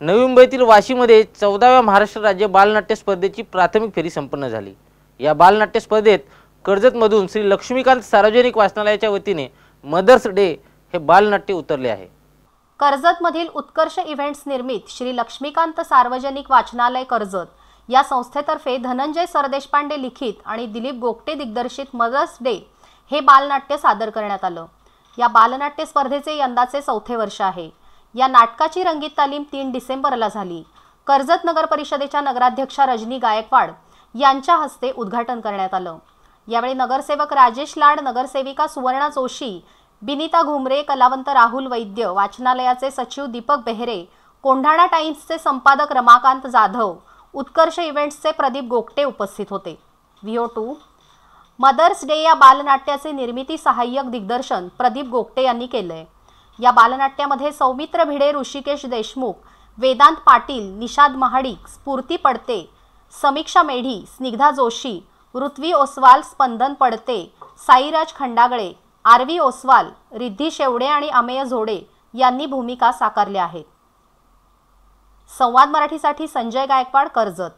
नवी मुंबईतील वाशीमध्ये चौदाव्या महाराष्ट्र राज्य बालनाट्य स्पर्धेची प्राथमिक फेरी संपन्न झाली. या बालनाट्य स्पर्धेत कर्जतमधून श्री लक्ष्मीकांत सार्वजनिक वाचनालयाच्या वतीने मदर्स डे हे बालनाट्य उतरले आहे. कर्जतमधील उत्कर्ष इव्हेंट्स निर्मित श्री लक्ष्मीकांत सार्वजनिक वाचनालय कर्जत या संस्थेतर्फे धनंजय सरदेशपांडे लिखित आणि दिलीप गोगटे दिग्दर्शित मदर्स डे हे बालनाट्य सादर करण्यात आलं. या बालनाट्य स्पर्धेचे यंदाचे चौथे वर्ष आहे. या नाटकाची रंगीत तालीम तीन डिसेंबरला झाली. कर्जत नगर परिषदेच्या नगराध्यक्षा रजनी गायकवाड यांच्या हस्ते उद्घाटन करण्यात आलं. यावेळी नगरसेवक राजेश लाड नगरसेविका सुवर्णा जोशी बिनिता घुमरे कलावंत राहुल वैद्य वाचनालयाचे सचिव दीपक बेहरे कोंढाणा टाइम्सचे संपादक रमाकांत जाधव उत्कर्ष इव्हेंट्सचे प्रदीप गोगटे उपस्थित होते. व्हिओ टू मदर्स डे या बालनाट्याचे निर्मिती सहाय्यक दिग्दर्शन प्रदीप गोगटे यांनी केलंय. या बालनाट्यामध्ये सौमित्र भिडे ऋषिकेश देशमुख वेदांत पाटील निषाद महाडिक स्फूर्ती पडते समीक्षा मेढी स्निग्धा जोशी ऋत्वी ओसवाल स्पंदन पडते साईराज खंडागळे आरवी ओसवाल रिद्धी शेवडे आणि अमेय झोडे यांनी भूमिका साकारल्या आहेत. संवाद मराठीसाठी संजय गायकवाड कर्जत.